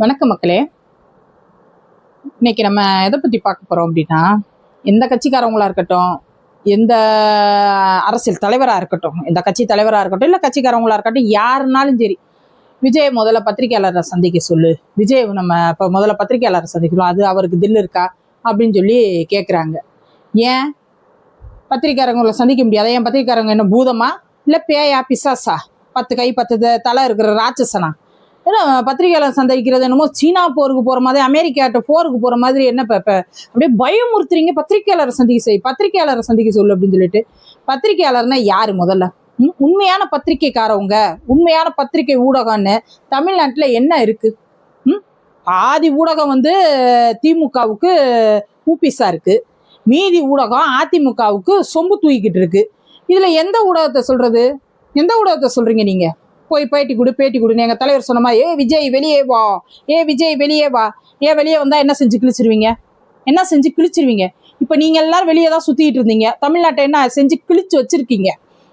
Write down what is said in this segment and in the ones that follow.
வணக்கம் மக்களே. இன்னைக்கு நம்ம எதை பற்றி பார்க்க போகிறோம் அப்படின்னா எந்த கட்சிக்காரவங்களாக இருக்கட்டும் எந்த அரசியல் தலைவராக இருக்கட்டும் எந்த கட்சி தலைவராக இருக்கட்டும் இல்லை கட்சிக்காரவங்களாக இருக்கட்டும் யாருனாலும் சரி விஜய் முதல்ல பத்திரிகையாளரை சந்திக்க சொல்லு. விஜய் நம்ம இப்போ முதல்ல பத்திரிகையாளரை சந்திக்கணும். அது அவருக்கு தில் இருக்கா? அப்படின்னு சொல்லி கேட்குறாங்க ஏன்? பத்திரிக்காரங்களை சந்திக்க முடியாது? ஏன் பத்திரிக்காரங்க என்ன பூதமா? இல்லை பேயா பிசாசா? பத்து கை பத்து த- தலை இருக்கிற ராட்சசனா? பத்திரிகையாளர் சந்திக்கிறது என்னமோ சீனா போருக்கு போகிற மாதிரி அமெரிக்காட்ட போருக்கு போகிற மாதிரி என்ன இப்போ அப்படியே பயமுறுத்துறீங்க பத்திரிகையாளரை சந்திக்க செய் பத்திரிகையாளரை சந்திக்க சொல்லு அப்படின்னு சொல்லிட்டு. பத்திரிகையாளர்னா யார் முதல்ல? ம், உண்மையான பத்திரிக்கைக்காரவங்க உண்மையான பத்திரிகை ஊடகம்னு தமிழ்நாட்டில் என்ன இருக்கு? ம் பாதி ஊடகம் வந்து திமுகவுக்கு ஊபிஸா இருக்கு. மீதி ஊடகம் அதிமுகவுக்கு சொம்பு தூக்கிக்கிட்டு இருக்கு. இதுல எந்த ஊடகத்தை சொல்றது? எந்த ஊடகத்தை சொல்றீங்க நீங்கள் போய் பேட்டி கொடு பேட்டி கொடுன்னு எங்கள் தலைவர் சொன்ன மாதிரி ஏ விஜய் வெளியே வா. ஏ விஜய் வெளியே வா. ஏன் வெளியே வந்தால் என்ன செஞ்சு கிழிச்சிருவீங்க? என்ன செஞ்சு கிழிச்சிருவீங்க? இப்போ நீங்கள் எல்லாரும் வெளியே தான் சுற்றிக்கிட்டு இருந்தீங்க. தமிழ்நாட்டை என்ன செஞ்சு கிழிச்சு வச்சுருக்கீங்க?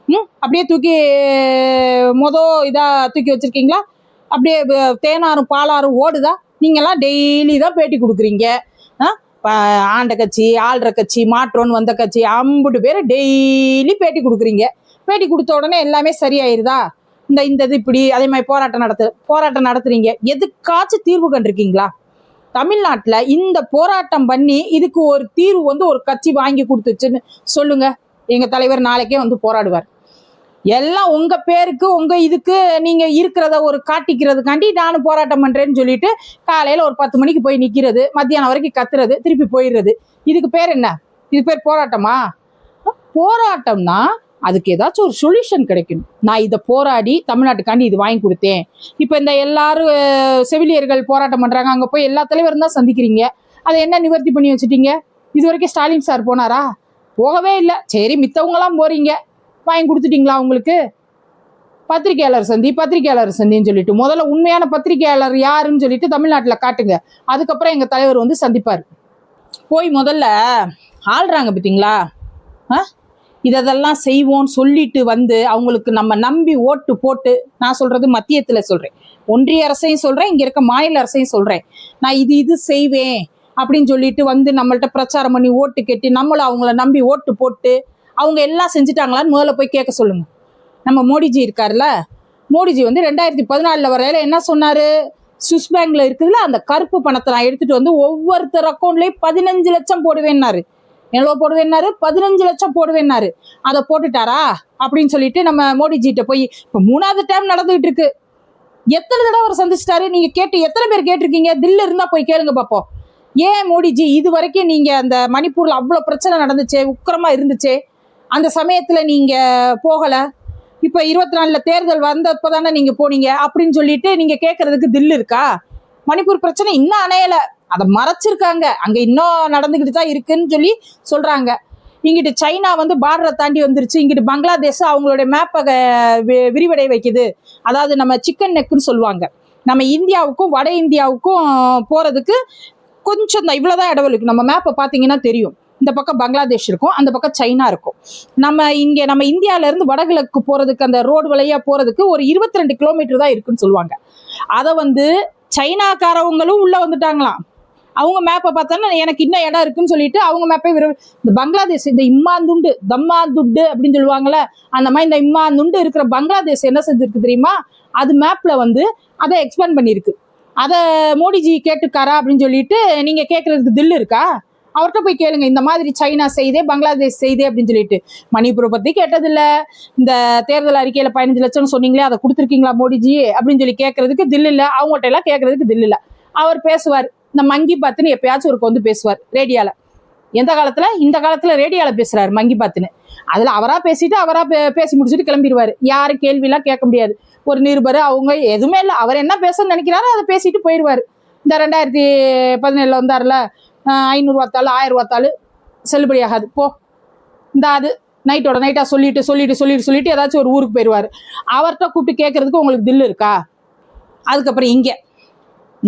ம்? அப்படியே தூக்கி மொதல் இதாக தூக்கி வச்சுருக்கீங்களா? அப்படியே தேனாரும் பாலாரும் ஓடுதா? நீங்கள்லாம் டெய்லி தான் பேட்டி கொடுக்குறீங்க. ஆ? ஆண்ட கட்சி ஆள்ற கட்சி மாற்றோன்னு வந்த கட்சி ஐம்பது பேர் டெய்லி பேட்டி கொடுக்குறீங்க. பேட்டி கொடுத்த உடனே எல்லாமே சரியாயிருதா? இந்த இந்த இது இப்படி அதே மாதிரி போராட்டம் நடத்து போராட்டம் நடத்துறீங்க. எதுக்காச்சும் தீர்வு கண்டிருக்கீங்களா? தமிழ்நாட்டில் இந்த போராட்டம் பண்ணி இதுக்கு ஒரு தீர்வு வந்து ஒரு கட்சி வாங்கி கொடுத்துச்சுன்னு சொல்லுங்க. எங்கள் தலைவர் நாளைக்கே வந்து போராடுவார். எல்லாம் உங்க பேருக்கு உங்க இதுக்கு நீங்க இருக்கிறத ஒரு காட்டிக்கிறதுக்காண்டி நானும் போராட்டம் பண்றேன்னு சொல்லிட்டு காலையில ஒரு பத்து மணிக்கு போய் நிக்கிறது மத்தியானம் வரைக்கும் கத்துறது திருப்பி போயிடுறது. இதுக்கு பேர் என்ன? இது பேர் போராட்டமா? போராட்டம்னா அதுக்கு ஏதாச்சும் ஒரு சொல்யூஷன் கிடைக்கணும். நான் இதை போராடி தமிழ்நாட்டுக்காண்டி இது வாங்கி கொடுத்தேன். இப்போ இந்த எல்லாரும் செவிலியர்கள் போராட்டம் பண்ணுறாங்க அங்கே போய் எல்லா தலைவரும் தான் சந்திக்கிறீங்க. அதை என்ன நிவர்த்தி பண்ணி வச்சுட்டீங்க? இது வரைக்கும் ஸ்டாலின் சார் போனாரா? போகவே இல்லை. சரி மித்தவங்களாம் போறீங்க. வாங்கி கொடுத்துட்டீங்களா உங்களுக்கு? பத்திரிகையாளர் சந்தி பத்திரிகையாளர் சந்தின்னு சொல்லிட்டு முதல்ல உண்மையான பத்திரிகையாளர் யாருன்னு சொல்லிட்டு தமிழ்நாட்டில் காட்டுங்க. அதுக்கப்புறம் எங்கள் தலைவர் வந்து சந்திப்பார். போய் முதல்ல ஆள்றாங்க பார்த்தீங்களா ஆ? இதெல்லாம் செய்வோம்னு சொல்லிட்டு வந்து அவங்களுக்கு நம்ம நம்பி ஓட்டு போட்டு நான் சொல்றது மத்தியத்தில் சொல்றேன். ஒன்றிய அரசையும் சொல்றேன் இங்க இருக்க மாநில அரசையும் சொல்றேன். நான் இது இது செய்வேன் அப்படின்னு சொல்லிட்டு வந்து நம்மள்ட்ட பிரச்சாரம் பண்ணி ஓட்டு கெட்டி நம்மளும் அவங்கள நம்பி ஓட்டு போட்டு அவங்க எல்லாம் செஞ்சுட்டாங்களான்னு முதல்ல போய் கேட்க சொல்லுங்க. நம்ம மோடிஜி இருக்கார்ல மோடிஜி வந்து ரெண்டாயிரத்தி பதினாலில் வரையில என்ன சொன்னாரு? சுவிஸ் பேங்க்ல இருக்குதுல அந்த கருப்பு பணத்தை நான் எடுத்துட்டு வந்து ஒவ்வொருத்தர் அக்கௌண்ட்லயும் பதினஞ்சு லட்சம் போடுவேன்னாரு. எவ்வளோ போடுவேன்னாரு பதினஞ்சு லட்சம் போடுவேன்னாரு அதை போட்டுட்டாரா? அப்படின்னு சொல்லிட்டு நம்ம மோடிஜிட்ட போய் இப்போ மூணாவது டைம் நடந்துகிட்டு இருக்கு. எத்தனை தடவை அவர் சந்திச்சிட்டாரு? நீங்க கேட்டு எத்தனை பேர் கேட்டிருக்கீங்க? தில்லு இருந்தா போய் கேளுங்க பார்ப்போம் ஏன் மோடிஜி இது வரைக்கும் நீங்க அந்த மணிப்பூர்ல அவ்வளோ பிரச்சனை நடந்துச்சே உக்கிரமா இருந்துச்சே? அந்த சமயத்துல நீங்க போகல. இப்போ இருபத்தி நாலுல தேர்தல் வந்தப்போ தானே நீங்க போனீங்க? அப்படின்னு சொல்லிட்டு நீங்க கேட்கறதுக்கு தில்லு இருக்கா? மணிப்பூர் பிரச்சனை இன்னும் அணையலை. அதை மறைச்சிருக்காங்க. அங்க இன்னும் நடந்துகிட்டு தான் இருக்குன்னு சொல்லி சொல்றாங்க. இங்கிட்டு சைனா வந்து பார்டரை தாண்டி வந்துருச்சு. இங்கிட்டு பங்களாதேஷ் அவங்களுடைய மேப்பை விரிவடை வைக்குது. அதாவது நம்ம சிக்கன் நெக்குன்னு சொல்லுவாங்க. நம்ம இந்தியாவுக்கும் வட இந்தியாவுக்கும் போறதுக்கு கொஞ்சம் தான் இவ்வளோதான் இடம் இருக்கு. நம்ம மேப்பை பார்த்தீங்கன்னா தெரியும். இந்த பக்கம் பங்களாதேஷ் இருக்கும் அந்த பக்கம் சைனா இருக்கும். நம்ம இங்கே நம்ம இந்தியாவிலேருந்து வடகிழக்கு போறதுக்கு அந்த ரோடு வழியா போகிறதுக்கு ஒரு இருபத்தி ரெண்டு கிலோமீட்டர் தான் இருக்குன்னு சொல்லுவாங்க. அதை வந்து சைனாக்காரவங்களும் உள்ளே வந்துட்டாங்களாம். அவங்க மேப்பை பார்த்தோன்னா எனக்கு இன்னும் இடம் இருக்குன்னு சொல்லிட்டு அவங்க மேப்பை விரும்பு இந்த பங்களாதேஷ் இந்த இம்மாந்துண்டு தம்மாந்துண்டு அப்படின்னு சொல்லுவாங்கல்ல அந்த மாதிரி இந்த இம்மாந்துண்டு இருக்கிற பங்களாதேஷ் என்ன செஞ்சிருக்கு தெரியுமா? அது மேப்பில் வந்து அதை எக்ஸ்பேண்ட் பண்ணியிருக்கு. அதை மோடிஜி கேட்டுக்காரா அப்படின்னு சொல்லிட்டு நீங்கள் கேட்குறதுக்கு தில் இருக்கா? அவர்கிட்ட போய் கேளுங்க இந்த மாதிரி சைனா செய்தே பங்களாதேஷ் செய்தே அப்படின்னு சொல்லிட்டு. மணிப்பூரை பற்றி கேட்டதில்ல. இந்த தேர்தல் அறிக்கையில் பதினஞ்சு லட்சம் சொன்னீங்களே அதை கொடுத்துருக்கீங்களா மோடிஜி அப்படின்னு சொல்லி கேட்கறதுக்கு தில் இல்லை. அவங்கள்ட்ட எல்லாம் கேட்கறதுக்கு தில்லு இல்லை. அவர் பேசுவார் இந்த மங்கி பாத்துன்னு எப்பயாச்சும் ஒரு வந்து பேசுவார் ரேடியால. எந்த காலத்துல? இந்த காலத்துல ரேடியால பேசுறாரு மங்கி பாத்துன்னு. அதுல அவரா பேசிட்டு அவரா பே- பேசி முடிச்சுட்டு கிளம்பிடுவாரு. யாரும் கேள்வியெல்லாம் கேட்க முடியாது. ஒரு நிருபர் அவங்க எதுவுமே இல்லை. அவர் என்ன பேசணும்னு நினைக்கிறாரோ அதை பேசிட்டு போயிடுவார். இந்த ரெண்டாயிரத்தி பதினேழுல வந்தார்ல ஆஹ் தாள் ஆயிரம் தாள் செல்லுபடி ஆகாது. போ. இந்த அது. நைட்டோட நைட்டாக சொல்லிட்டு சொல்லிட்டு சொல்லிட்டு சொல்லிட்டு ஏதாச்சும் ஒரு ஊருக்கு போயிடுவார். அவர்கிட்ட கூப்பிட்டு கேட்கறதுக்கு உங்களுக்கு தில்லு இருக்கா? அதுக்கப்புறம் இங்கே.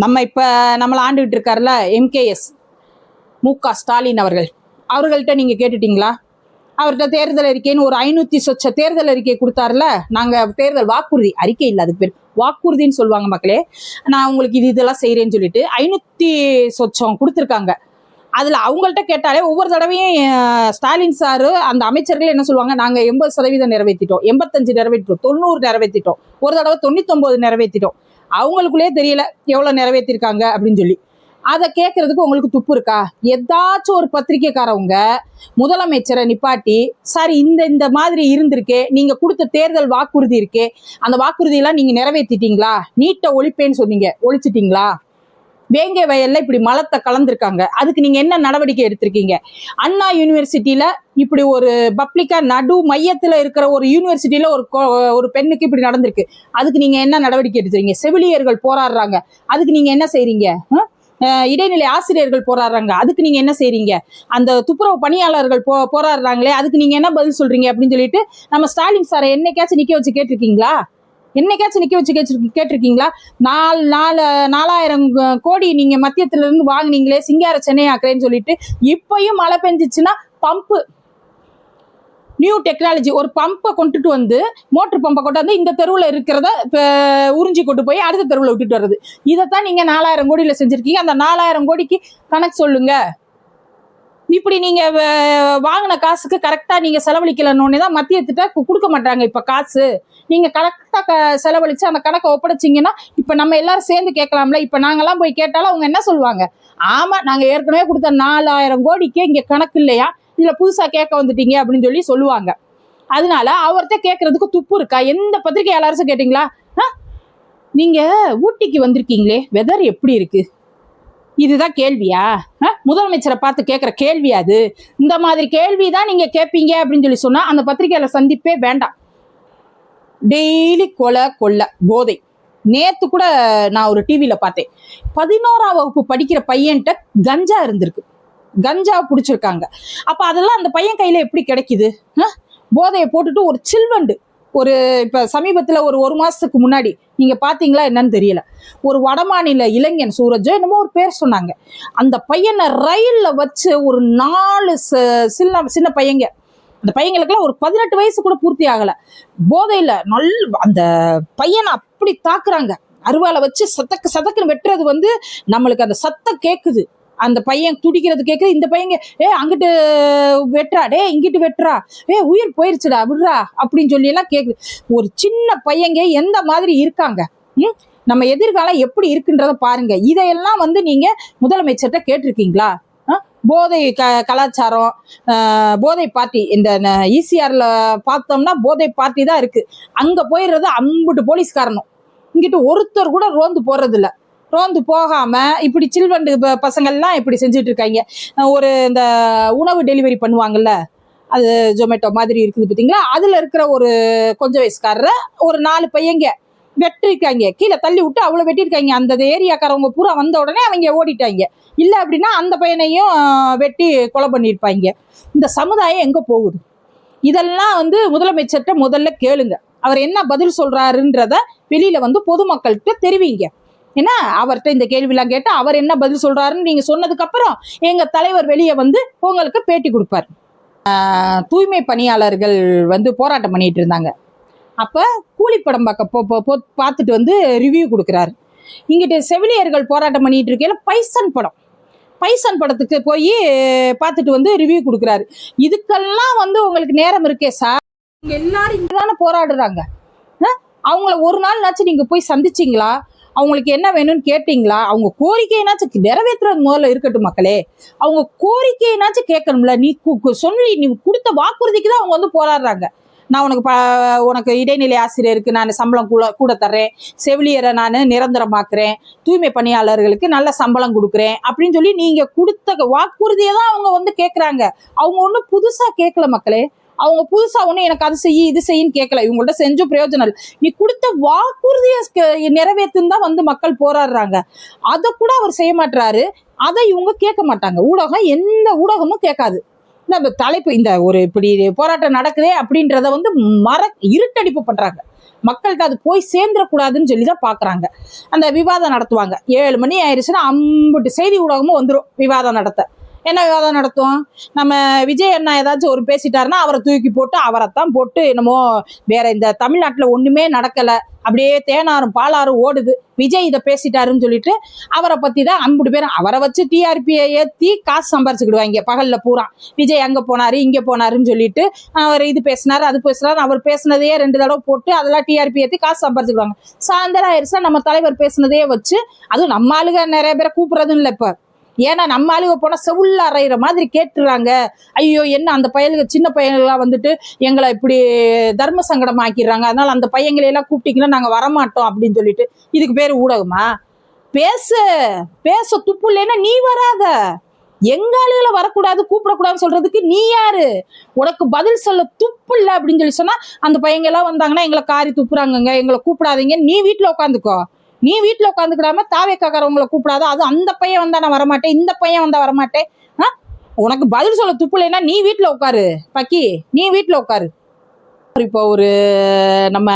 நம்ம இப்போ நம்மளை ஆண்டுகிட்டு இருக்கார்ல எம்கேஎஸ் மு க ஸ்டாலின் அவர்கள். அவர்கள்ட்ட நீங்கள் கேட்டுட்டீங்களா? அவர்கிட்ட தேர்தல் அறிக்கைன்னு ஒரு ஐநூற்றி சொச்ச தேர்தல் அறிக்கை கொடுத்தாருல நாங்கள் தேர்தல் வாக்குறுதி அறிக்கை இல்லை அதுக்கு பேர் வாக்குறுதின்னு சொல்லுவாங்க மக்களே. நான் உங்களுக்கு இது இதெல்லாம் செய்கிறேன்னு சொல்லிட்டு ஐநூற்றி சொச்சம் கொடுத்துருக்காங்க. அதில் அவங்கள்ட்ட கேட்டாலே ஒவ்வொரு தடவையும் ஸ்டாலின் சாரு அந்த அமைச்சர்கள் என்ன சொல்லுவாங்க? நாங்கள் எண்பது சதவீதம் நிறைவேற்றிட்டோம் எண்பத்தஞ்சு நிறைவேற்றிட்டோம். தொண்ணூறு நிறைவேற்றிட்டோம். ஒரு தடவை தொண்ணூத்தொம்பது நிறைவேற்றிட்டோம். அவங்களுக்குள்ளே தெரியல எவ்வளோ நிறைவேற்றிருக்காங்க அப்படின்னு சொல்லி. அதை கேட்கறதுக்கு உங்களுக்கு துப்பு இருக்கா? ஏதாச்சும் ஒரு பத்திரிக்கைக்காரவங்க முதலமைச்சரை நிப்பாட்டி சார் இந்த இந்த மாதிரி இருந்திருக்கே நீங்க கொடுத்த தேர்தல் வாக்குறுதி இருக்கே அந்த வாக்குறுதியெல்லாம் நீங்க நிறைவேற்றிட்டீங்களா? நீட்டை ஒழிப்பேன்னு சொன்னீங்க ஒழிச்சிட்டீங்களா? வேங்கை வயல்ல இப்படி மலத்தை கலந்துருக்காங்க. அதுக்கு நீங்க என்ன நடவடிக்கை எடுத்திருக்கீங்க? அண்ணா யூனிவர்சிட்டியில இப்படி ஒரு பப்ளிக்கா நடு மையத்துல இருக்கிற ஒரு யூனிவர்சிட்டியில ஒரு ஒரு பெண்ணுக்கு இப்படி நடந்திருக்கு. அதுக்கு நீங்க என்ன நடவடிக்கை எடுத்துறீங்க செவிலியர்கள் போராடுறாங்க. அதுக்கு நீங்க என்ன செய்றீங்க? இடைநிலை ஆசிரியர்கள் போராடுறாங்க. அதுக்கு நீங்க என்ன செய்றீங்க? அந்த துப்புரவு பணியாளர்கள் போ போராடுறாங்களே அதுக்கு நீங்க என்ன பதில் சொல்றீங்க? அப்படின்னு சொல்லிட்டு நம்ம ஸ்டாலின் சாரை என்னைக்காச்சும் நிக்க வச்சு கேட்டிருக்கீங்களா? என்னைக்காச்சும் நிக்க வச்சு கேட்டு கேட்டிருக்கீங்களா? நாலு நாலு நாலாயிரம் கோடி நீங்க மத்தியத்துல இருந்து வாங்குனீங்களே சிங்கார சென்னை ஆக்குறேன்னு சொல்லிட்டு இப்பயும் மழை பெஞ்சிச்சுன்னா பம்பு. நியூ டெக்னாலஜி ஒரு பம்பை கொண்டுட்டு வந்து மோட்டர் பம்பை கொண்டு வந்து இந்த தெருவில் இருக்கிறத இப்போ உறிஞ்சி கொண்டு போய் அடுத்த தெருவில் விட்டுட்டு வர்றது. இதைத்தான் நீங்க நாலாயிரம் கோடியில செஞ்சுருக்கீங்க. அந்த நாலாயிரம் கோடிக்கு கணக்கு சொல்லுங்க. இப்படி நீங்க வ- வாங்கின காசுக்கு கரெக்டா நீங்க செலவழிக்கலன்னு தான் மத்திய திட்ட கொடுக்க மாட்டாங்க இப்ப காசு. நீங்க கரெக்டா க செலவழிச்சு அந்த கணக்கை ஒப்படைச்சிங்கன்னா இப்ப நம்ம எல்லாரும் சேர்ந்து கேட்கலாம்ல. இப்ப நாங்கெல்லாம் போய் கேட்டாலும் அவங்க என்ன சொல்லுவாங்க? ஆமா நாங்க ஏற்கனவே கொடுத்த நாலாயிரம் கோடிக்கு இங்க கணக்கு இல்லையா? இதுல புதுசா கேட்க வந்துட்டீங்க அப்படின்னு சொல்லி சொல்லுவாங்க. அதனால அவர்கிட்ட கேட்கறதுக்கு துப்பு இருக்கா? எந்த பத்திரிகையாளரும் கேட்டீங்களா? ஆ? நீங்க ஊட்டிக்கு வந்திருக்கீங்களே வெதர் எப்படி இருக்கு? இதுதான் கேள்வியா? ஆ? முதலமைச்சரை பார்த்து கேட்குற கேள்வி அது. இந்த மாதிரி கேள்வி தான் நீங்கள் கேட்பீங்க அப்படின்னு சொல்லி சொன்னால் அந்த பத்திரிகையாளர் சந்திப்பே வேண்டாம். டெய்லி கொலை கொள்ளை போதை. நேத்து கூட நான் ஒரு டிவியில பார்த்தேன். பதினோராம் வகுப்பு படிக்கிற பையன்கிட்ட கஞ்சா இருந்திருக்கு. கஞ்சா பிடிச்சிருக்காங்க. அப்போ அதெல்லாம் அந்த பையன் கையில எப்படி கிடைக்குது? ஆ? போதையை போட்டுட்டு ஒரு சில்வண்டு ஒரு இப்ப சமீபத்துல ஒரு ஒரு மாசத்துக்கு முன்னாடி நீங்க பாத்தீங்களா என்னன்னு தெரியல. ஒரு வடமாநில இளைஞன் சூரஜோ என்னமோ ஒரு பேர் சொன்னாங்க. அந்த பையனை ரயில்ல வச்சு ஒரு நாலு ச- சின்ன சின்ன பையங்க அந்த பையங்களுக்குலாம் ஒரு பதினெட்டு வயசு கூட பூர்த்தி ஆகல. போதையில நல் அந்த பையனை அப்படி தாக்குறாங்க. அருவாலை வச்சு சதக்கு சதக்குன்னு வெட்டுறது வந்து நம்மளுக்கு அந்த சத்தம் கேக்குது. அந்த பையன் துடிக்கிறது கேட்குது இந்த பையங்க ஏ அங்கிட்டு வெட்டுறா டே இங்கிட்டு வெட்டுறா. ஏ உயிர் போயிருச்சுடா விடுறா அப்படின்னு சொல்லி எல்லாம் கேக்குது. ஒரு சின்ன பையங்க எந்த மாதிரி இருக்காங்க? ம்? நம்ம எதிர்காலம் எப்படி இருக்குன்றத பாருங்க. இதையெல்லாம் வந்து நீங்க முதலமைச்சர்கிட்ட கேட்டிருக்கீங்களா? போதை க கலாச்சாரம் போதை பார்ட்டி இந்த ஈசிஆர்ல பார்த்தோம்னா போதை பார்ட்டி தான் இருக்கு. அங்க போயிடுறது அம்புட்டு போலீஸ்காரனும். இங்கிட்டு ஒருத்தர் கூட ரோந்து போடுறதில்ல ரோந்து போகாம இப்படி சில்வண்டு பசங்கள்லாம் இப்படி செஞ்சுட்டு இருக்காங்க ஒரு இந்த உணவு டெலிவரி பண்ணுவாங்கல்ல அது ஜொமேட்டோ மாதிரி இருக்குது பார்த்தீங்களா அதுல இருக்கிற ஒரு கொஞ்சம் வயசுக்காரரை ஒரு நாலு பையங்க வெட்டிருக்காங்க. கீழே தள்ளி விட்டு அவ்வளோ வெட்டியிருக்காங்க. அந்த ஏரியாக்காரவங்க பூரா வந்த உடனே அவங்க ஓடிட்டாங்க. இல்லை அப்படின்னா அந்த பையனையும் வெட்டி கொலை பண்ணியிருப்பாங்க. இந்த சமுதாயம் எங்கே போகுது? இதெல்லாம் வந்து முதலமைச்சர்கிட்ட முதல்ல கேளுங்க. அவர் என்ன பதில் சொல்கிறாருன்றத வெளியில் வந்து பொதுமக்கள்கிட்ட தெரிவிங்க. ஏன்னா அவர்கிட்ட இந்த கேள்விலாம் கேட்டு அவர் என்ன பதில் சொல்றாருன்னு நீங்க சொன்னதுக்கு அப்புறம் எங்க தலைவர் வெளியே வந்து உங்களுக்கு பேட்டி கொடுப்பார். தூய்மை பணியாளர்கள் வந்து போராட்டம் பண்ணிட்டு இருந்தாங்க. அப்போ கூலிப்படம் பார்க்க போ- பார்த்துட்டு வந்து ரிவ்யூ கொடுக்குறாரு. இங்கிட்ட செவிலியர்கள் போராட்டம் பண்ணிட்டு இருக்கையில பைசன் படம். பைசன் படத்துக்கு போய் பார்த்துட்டு வந்து ரிவ்யூ கொடுக்குறாரு. இதுக்கெல்லாம் வந்து உங்களுக்கு நேரம் இருக்கே சார் எல்லாரும் இங்கே தானே போராடுறாங்க அவங்கள ஒரு நாள்னாச்சும் நீங்கள் போய் சந்திச்சீங்களா? அவங்களுக்கு என்ன வேணும்னு கேட்டீங்களா? அவங்க கோரிக்கைனாச்சும் நிறைவேற்றுறது முதல்ல இருக்கட்டும் மக்களே. அவங்க கோரிக்கைனாச்சும் கேட்கணும்ல. நீ கு- சொல்லி நீ கொடுத்த வாக்குறுதிக்கு தான் அவங்க வந்து போராடுறாங்க. நான் உனக்கு ப உனக்கு இடைநிலை ஆசிரியருக்கு நான் சம்பளம் கூட கூட தர்றேன். செவிலியரை நான் நிரந்தரமாக்குறேன். தூய்மை பணியாளர்களுக்கு நல்ல சம்பளம் கொடுக்குறேன் அப்படின்னு சொல்லி நீங்கள் கொடுத்த வாக்குறுதியை தான் அவங்க வந்து கேட்குறாங்க அவங்க ஒன்றும் புதுசாக கேட்கல மக்களே. அவங்க புதுசா ஒன்றும் எனக்கு அது செய்யி இது செய்யின்னு கேட்கல இவங்கள்ட்ட செஞ்சும் பிரயோஜனம் இல்லை. நீ கொடுத்த வாக்குறுதியை க- தான் வந்து மக்கள் போராடுறாங்க. அதை கூட அவர் செய்ய மாட்டாரு அதை இவங்க கேட்க மாட்டாங்க. ஊடகம் எந்த ஊடகமும் கேட்காது. இந்த தலைப்பு இந்த ஒரு இப்படி போராட்டம் நடக்குதே அப்படின்றத வந்து மற இருட்டடிப்பு பண்றாங்க. மக்கள்கிட்ட அது போய் சேர்ந்துடக்கூடாதுன்னு சொல்லி தான் பார்க்குறாங்க அந்த விவாதம் நடத்துவாங்க. ஏழு மணி ஆயிடுச்சுன்னா அம்புட்டு செய்தி ஊடகமும் வந்துடும் விவாதம் நடத்த. என்ன விவாதம் நடத்தும்? நம்ம விஜய் அண்ணா ஏதாச்சும் ஒரு பேசிட்டாருன்னா அவரை தூக்கி போட்டு அவரைத்தான் போட்டு என்னமோ வேற இந்த தமிழ்நாட்டில் ஒன்றுமே நடக்கலை. அப்படியே தேனாரும் பாலாரும் ஓடுது. விஜய் இதை பேசிட்டாருன்னு சொல்லிட்டு அவரை பற்றி தான் அன்புடு பேரும் அவரை வச்சு டிஆர்பியை ஏற்றி காசு சம்பாரிச்சுக்கிடுவாங்க. பகலில் பூரா. விஜய் அங்கே போனாரு இங்கே போனாருன்னு சொல்லிட்டு அவர் இது பேசினார் அது பேசினார் அவர் பேசினதையே ரெண்டு தடவை போட்டு அதெல்லாம் டிஆர்பி ஏற்றி காசு சம்பாரிச்சுக்கிடுவாங்க. சாயந்தரம் ஆயிடுச்சுன்னா நம்ம தலைவர் பேசினதையே வச்சு அதுவும் நம்ம ஆளுக நிறைய பேரை கூப்பிடுறதும் இல்லை இப்போ. ஏன்னா நம்ம ஆளுக போனால் செவுள்ள அறையிற மாதிரி கேட்டுறாங்க. ஐயோ என்ன அந்த பயலுக சின்ன பையன்களாம் வந்துட்டு எங்களை இப்படி தர்ம சங்கடம் ஆக்கிடுறாங்க அதனால அந்த பையங்களையெல்லாம் கூப்பிட்டீங்கன்னா நாங்கள் வரமாட்டோம் அப்படின்னு சொல்லிட்டு. இதுக்கு பேர் ஊடகமா? பேசு பேச துப்பு இல்லைன்னா நீ வராத. எங்க ஆளுகளை வரக்கூடாது கூப்பிடக்கூடாதுன்னு சொல்றதுக்கு நீ யாரு? உனக்கு பதில் சொல்ல துப்பு இல்லை அப்படின்னு சொல்லி சொன்னா அந்த பையங்க எல்லாம் வந்தாங்கன்னா எங்களை காரி துப்புறாங்கங்க. எங்களை கூப்பிடாதீங்க நீ வீட்டில் உட்காந்துக்கோ. நீ வீட்டில் உட்காந்துக்கிடாம தாவேக்காரவங்களை கூப்பிடாத. அது அந்த பையன் வந்தா நான் வரமாட்டேன். இந்த பையன் வந்தா வரமாட்டேன். ஆ? உனக்கு பதில் சொல்ல துப்புலைன்னா நீ வீட்டில் உட்காரு. பக்கி நீ வீட்டில் உட்காரு. இப்போ ஒரு நம்ம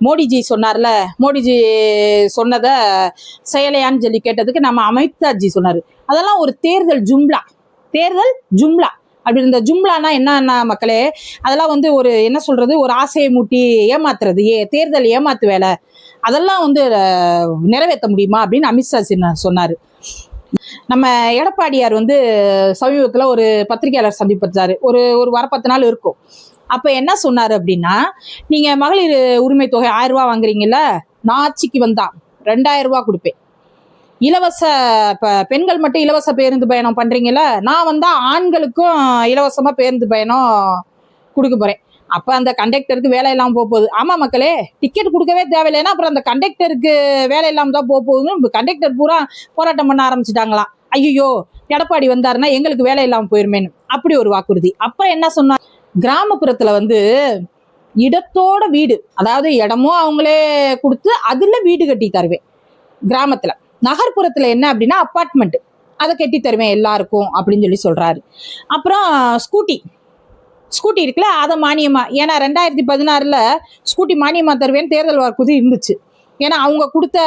மோடிஜி சொன்னார்ல. மோடிஜி சொன்னதை செயலையான்னு சொல்லி கேட்டதுக்கு நம்ம அமித்ஷாஜி சொன்னார். அதெல்லாம் ஒரு தேர்தல் ஜும்லா. தேர்தல் ஜும்லா. அப்படி இந்த ஜும்லானா என்னன்னா மக்களே அதெல்லாம் வந்து ஒரு என்ன சொல்றது ஒரு ஆசையை மூட்டி ஏமாத்துறது. ஏ தேர்தல் ஏமாத்து வேலை அதெல்லாம் வந்து நிறைவேற்ற முடியுமா அப்படின்னு அமித்ஷா சின்ன- சொன்னாரு. நம்ம எடப்பாடியார் வந்து சமீபத்தில் ஒரு பத்திரிகையாளர் சந்திப்பு ஒரு ஒரு வாரம் பத்து நாள் இருக்கும். அப்போ என்ன சொன்னார் அப்படின்னா நீங்கள் மகளிர் உரிமை தொகை ஆயிரம் ரூபா வாங்குறீங்கல்ல? நான் ஆட்சிக்கு வந்தா ரெண்டாயிரம் ரூபா கொடுப்பேன். இலவச இப்போ பெண்கள் மட்டும் இலவச பேருந்து பயணம் பண்ணுறீங்கல்ல நான் வந்தால் ஆண்களுக்கும் இலவசமாக பேருந்து பயணம் கொடுக்க போகிறேன் அப்போ அந்த கண்டக்டருக்கு வேலை இல்லாமல் போக போகுது. ஆமா மக்களே டிக்கெட் கொடுக்கவே தேவையில்லைன்னா அப்புறம் அந்த கண்டக்டருக்கு வேலை இல்லாமல் தான் போக போகுதுன்னு கண்டக்டர் பூரா போராட்டம் பண்ண ஆரம்பிச்சிட்டாங்களாம். ஐயோ எடப்பாடி வந்தாருன்னா எங்களுக்கு வேலை இல்லாமல் போயிருமேன்னு. அப்படி ஒரு வாக்குறுதி. அப்புறம் என்ன சொன்னார் கிராமப்புறத்தில் வந்து இடத்தோட வீடு அதாவது இடமும் அவங்களே கொடுத்து அதில் வீடு கட்டி தருவேன். கிராமத்தில். நகர்ப்புறத்தில் என்ன அப்படின்னா அப்பார்ட்மெண்ட் அதை கட்டி தருவேன் எல்லாருக்கும் அப்படின்னு சொல்லி சொல்கிறாரு அப்புறம் ஸ்கூட்டி ஸ்கூட்டி இருக்குல்ல அதை மானியமா ஏன்னா ரெண்டாயிரத்தி பதினாறில் ஸ்கூட்டி மானியமா தருவேன்னு தேர்தல் வாக்குறுதி இருந்துச்சு. ஏன்னா அவங்க கொடுத்த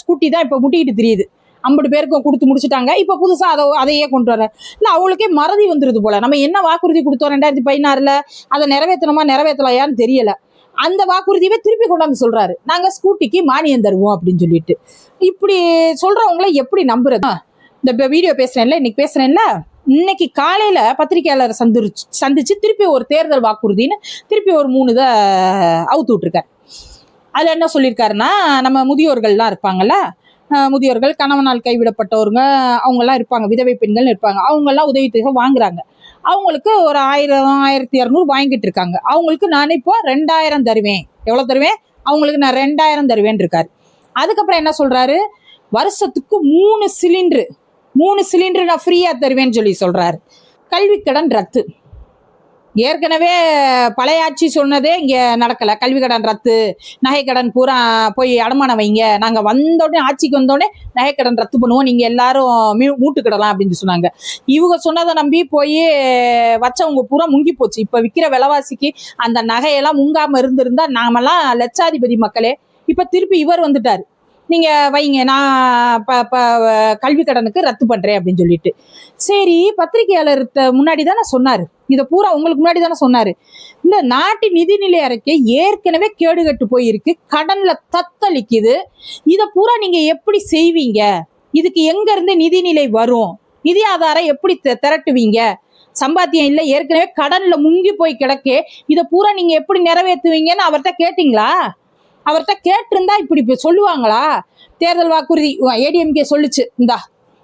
ஸ்கூட்டி தான் இப்போ முட்டிக்கிட்டு தெரியுது. ஐம்பது பேருக்கும் கொடுத்து முடிச்சுட்டாங்க. இப்போ புதுசாக அதை அதையே கொண்டு வர இல்லை அவங்களுக்கே மறதி வந்துடுது போல. நம்ம என்ன வாக்குறுதி கொடுத்தோம் ரெண்டாயிரத்தி பதினாறில்? அதை நிறைவேற்றணுமா நிறைவேற்றலையான்னு தெரியலை. அந்த வாக்குறுதியவே திருப்பி கொண்டாந்து சொல்றாரு. நாங்க ஸ்கூட்டிக்கு மானியம் தருவோம் அப்படின்னு சொல்லிட்டு. இப்படி சொல்றவங்களை எப்படி நம்புறது? இந்த வீடியோ பேசுறேன்ல இன்னைக்கு பேசுறேன்ல? இன்னைக்கு காலையில பத்திரிகையாளர் சந்திச்சு சந்திச்சு திருப்பி ஒரு தேர்தல் வாக்குறுதின்னு திருப்பி ஒரு மூணு இதை அவுத்து விட்டுருக்காரு. அதுல என்ன சொல்லியிருக்காருன்னா நம்ம முதியோர்கள்லாம் இருப்பாங்கல்ல முதியோர்கள் கணவனால் கைவிடப்பட்டவருங்க அவங்கெல்லாம் இருப்பாங்க விதவை பெண்கள் இருப்பாங்க அவங்கெல்லாம் உதவித்தொகை வாங்குறாங்க. அவங்களுக்கு ஒரு ஆயிரம் ஆயிரத்தி இரநூறு வாங்கிட்டு இருக்காங்க. அவங்களுக்கு நான் இப்போ ரெண்டாயிரம் தருவேன். எவ்வளோ தருவேன்? அவங்களுக்கு நான் ரெண்டாயிரம் தருவேன் இருக்காரு. அதுக்கப்புறம் என்ன சொல்றாரு? வருஷத்துக்கு மூணு சிலிண்டரு. மூணு சிலிண்டர் நான் ஃப்ரீயாக தருவேன்னு சொல்லி சொல்றாரு. கல்வி கடன் ரத்து. ஏற்கனவே பழைய ஆட்சி சொன்னதே இங்கே நடக்கலை. கல்வி கடன் ரத்து நகைக்கடன் பூரா போய் அடமானம் வைங்க. நாங்கள் வந்தோடனே ஆட்சிக்கு வந்தோடனே நகைக்கடன் ரத்து பண்ணுவோம். நீங்கள் எல்லாரும் மீ மூட்டுக்கிடலாம் அப்படின்னு சொன்னாங்க. இவங்க சொன்னதை நம்பி போய் வச்சவங்க பூரா முங்கி போச்சு. இப்போ விற்கிற விலைவாசிக்கு அந்த நகையெல்லாம் முங்காமல் இருந்திருந்தா நாமெல்லாம் லட்சாதிபதி மக்களே. இப்போ திருப்பி இவர் வந்துட்டார். நீங்கள் வைங்க நான் கல்வி கடனுக்கு ரத்து பண்ணுறேன் அப்படின்னு சொல்லிட்டு. சரி பத்திரிகையாளர் முன்னாடி தானே சொன்னார். இதை பூரா உங்களுக்கு முன்னாடி தானே சொன்னார். இந்த நாட்டு நிதிநிலை அறிக்கை ஏற்கனவே கேடுகட்டு போயிருக்கு கடன்ல தத்தளிக்குது. இதை பூரா நீங்க எப்படி செய்வீங்க? இதுக்கு எங்க இருந்து நிதிநிலை வரும்? நிதி ஆதாரம் எப்படி திரட்டுவீங்க? சம்பாத்தியம் இல்லை ஏற்கனவே கடன்ல முங்கி போய் கிடக்கே. இதை பூரா நீங்க எப்படி நிறைவேற்றுவீங்கன்னு அவர்கிட்ட கேட்டிங்களா? அவர்கிட்ட கேட்டிருந்தா இப்படி சொல்லுவாங்களா? தேர்தல் வாக்குறுதி ஏடிஎம்கே சொல்லுச்சு. இந்தா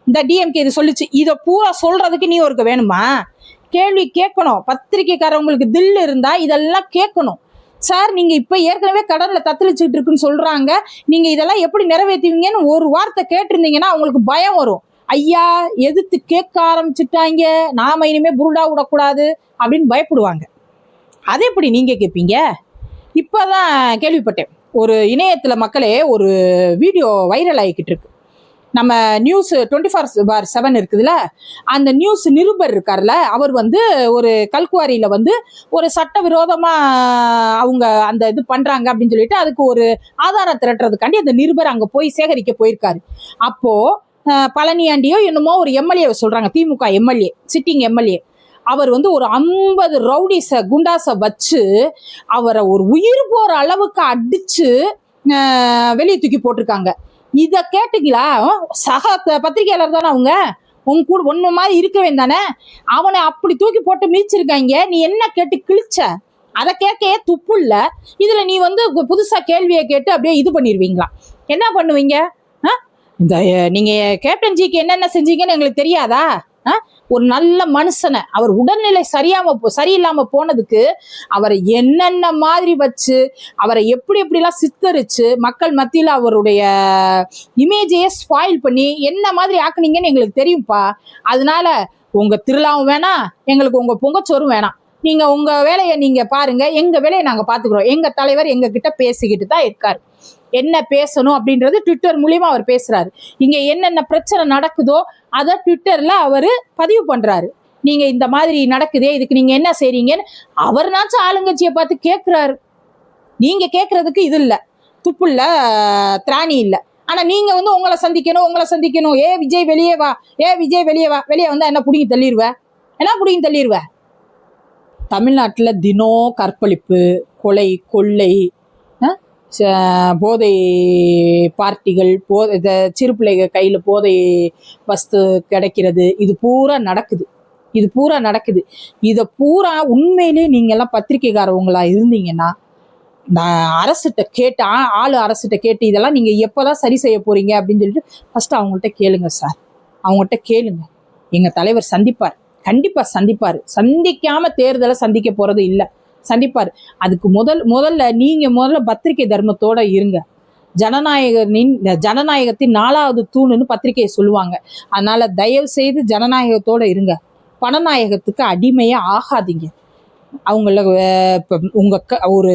இந்த டிஎம்கே இது சொல்லுச்சு. இதை பூரா சொல்றதுக்கு நீ ஒருக்க வேணுமா? கேள்வி கேட்கணும். பத்திரிகைக்காரவங்களுக்கு தில் இருந்தா இதெல்லாம் கேட்கணும். சார் நீங்க இப்ப ஏற்கனவே கடல்ல தத்தளிச்சுட்டு இருக்குன்னு சொல்றாங்க. நீங்க இதெல்லாம் எப்படி நிறைவேற்றுவீங்கன்னு ஒரு வார்த்தை கேட்டிருந்தீங்கன்னா அவங்களுக்கு பயம் வரும். ஐயா எதிர்த்து கேட்க ஆரம்பிச்சுட்டாங்க. நாம இனிமே புருடா விடக்கூடாது அப்படின்னு பயப்படுவாங்க. அது எப்படி நீங்க கேட்பீங்க? இப்பதான் கேள்விப்பட்டேன். ஒரு இணையத்தில் மக்களே ஒரு வீடியோ வைரல் ஆகிக்கிட்டு இருக்கு நம்ம news twenty four by seven இருக்குதுல்ல அந்த நியூஸ் நிருபர் இருக்கார்ல அவர் வந்து ஒரு கல்குவாரியில் வந்து ஒரு சட்டவிரோதமா அவங்க அந்த இது பண்ணுறாங்க அப்படின்னு சொல்லிட்டு அதுக்கு ஒரு ஆதாரம் திரட்டுறதுக்காண்டி அந்த நிருபர் அங்கே போய் சேகரிக்க போயிருக்காரு. அப்போது பழனியாண்டியோ என்னமோ ஒரு எம்எல்ஏ சொல்கிறாங்க திமுக எம்எல்ஏ சிட்டிங் எம்எல்ஏ. அவர் வந்து ஒரு ஐம்பது ரவுடிஸை குண்டாஸை வச்சு அவரை ஒரு உயிர் போற அளவுக்கு அடிச்சு வெளியே தூக்கி போட்டிருக்காங்க. இதை கேட்டீங்களா? சக பத்திரிகையாளர் தானே அவங்க? உங்க கூட ஒன்று மாதிரி இருக்கவே தானே? அவனை அப்படி தூக்கி போட்டு மிதிச்சிருக்காங்க. நீ என்ன கேட்டு கிழிச்ச? அதை கேட்கையே துப்பு இல்ல. இதுல நீ வந்து புதுசாக புதுசா கேள்வியை கேட்டு அப்படியே இது பண்ணிடுவீங்களா என்ன பண்ணுவீங்க? ஆ? இந்த நீங்கள் நீங்க கேப்டன் ஜிக்கு என்னென்ன செஞ்சீங்கன்னு எங்களுக்கு தெரியாதா? ஒரு நல்ல மனுஷனை அவர் உடல்நிலை சரியாம போ- சரியில்லாம போனதுக்கு அவரை என்னென்ன மாதிரி வச்சு அவரை எப்படி எப்படிலாம் சித்தரிச்சு மக்கள் மத்தியில் அவருடைய இமேஜையே ஸ்பாயில் பண்ணி என்ன மாதிரி ஆக்குனீங்கன்னு எங்களுக்கு தெரியும்ப்பா அதனால உங்க திருவிழாவும் வேணாம் எங்களுக்கு உங்க பொங்கச்சோறும் வேணாம். நீங்க உங்க வேலையை நீங்க பாருங்க எங்க வேலையை நாங்க பாத்துக்கிறோம் எங்க தலைவர் எங்க கிட்ட பேசிக்கிட்டு தான் இருக்காரு. என்ன பேசணும் அப்படின்றது ட்விட்டர் மூலியமா அவர் பேசுறாரு. இங்க என்னென்ன பிரச்சனை நடக்குதோ அதை ட்விட்டர்ல அவரு பதிவு பண்றாரு. நீங்க இந்த மாதிரி நடக்குதே இதுக்கு நீங்க என்ன செய்றீங்கன்னு அவர்னாச்சும் ஆளுங்கட்சியை பார்த்து கேட்குறாரு நீங்க கேட்கறதுக்கு இது இல்ல. துப்பு திராணி இல்ல. ஆனா நீங்க வந்து உங்களை சந்திக்கணும் உங்களை சந்திக்கணும். ஏ விஜய் வெளியே வா ஏ விஜய் வெளியே வா. வெளியே வந்தா என்ன பிடிங்கி தள்ளிடுவ என்ன பிடிங்கி தள்ளிடுவ தமிழ்நாட்டில் தினம் கற்பழிப்பு கொலை கொள்ளை போதை பார்ட்டிகள் போதை இந்த சிறு பிள்ளைகள் கையில் போதை வஸ்து கிடைக்கிறது. இது பூரா நடக்குது. இது பூரா நடக்குது. இதை பூரா உண்மையிலே நீங்கள்லாம் பத்திரிக்கைக்காரவங்களா இருந்தீங்கன்னா நான் அரசுகிட்ட கேட்டு ஆ- ஆளு அரசுகிட்ட கேட்டு இதெல்லாம் நீங்கள் எப்போ தான் சரி செய்ய போகிறீங்க அப்படின்னு சொல்லிட்டு ஃபஸ்ட்டு அவங்கள்ட்ட கேளுங்க சார். அவங்கள்ட்ட கேளுங்க. எங்கள் தலைவர் சந்திப்பார். கண்டிப்பாக சந்திப்பார். சந்திக்காமல் தேர்தலை சந்திக்க போகிறது இல்லை. சந்திப்பார். அதுக்கு முதல் முதல்ல நீங்கள் முதல்ல பத்திரிகை தர்மத்தோட இருங்க. ஜனநாயகனின் ஜனநாயகத்தின் நாலாவது தூணுன்னு பத்திரிகையை சொல்லுவாங்க. அதனால தயவு செய்து ஜனநாயகத்தோட இருங்க. பணநாயகத்துக்கு அடிமையாக ஆகாதீங்க. அவங்கள உங்கள் க- ஒரு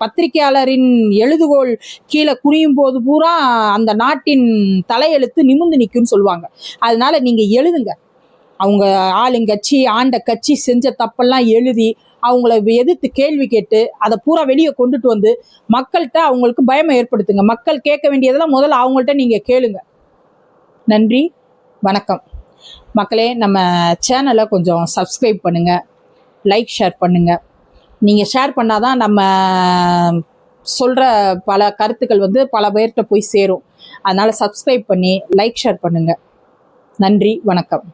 பத்திரிகையாளரின் எழுதுகோள் கீழே குனியும் போது பூரா அந்த நாட்டின் தலையெழுத்து நிமிர்ந்து நிற்கும்னு சொல்லுவாங்க. அதனால நீங்கள் எழுதுங்க. அவங்க ஆளுங்கட்சி ஆண்ட கட்சி செஞ்ச தப்பெல்லாம் எழுதி அவங்கள எதிர்த்து கேள்வி கேட்டு அதை பூரா வெளியே கொண்டுட்டு வந்து மக்கள்கிட்ட அவங்களுக்கு பயமை ஏற்படுத்துங்க. மக்கள் கேட்க வேண்டியதெல்லாம் முதல்ல அவங்கள்ட்ட நீங்கள் கேளுங்க. நன்றி வணக்கம். மக்களே நம்ம சேனலை கொஞ்சம் சப்ஸ்கிரைப் பண்ணுங்கள் லைக் ஷேர் பண்ணுங்கள் நீங்கள் ஷேர் பண்ணால் தான் நம்ம சொல்கிற பல கருத்துக்கள் வந்து பல பேர்கிட்ட போய் சேரும். அதனால் சப்ஸ்கிரைப் பண்ணி லைக் ஷேர் பண்ணுங்கள் நன்றி வணக்கம்.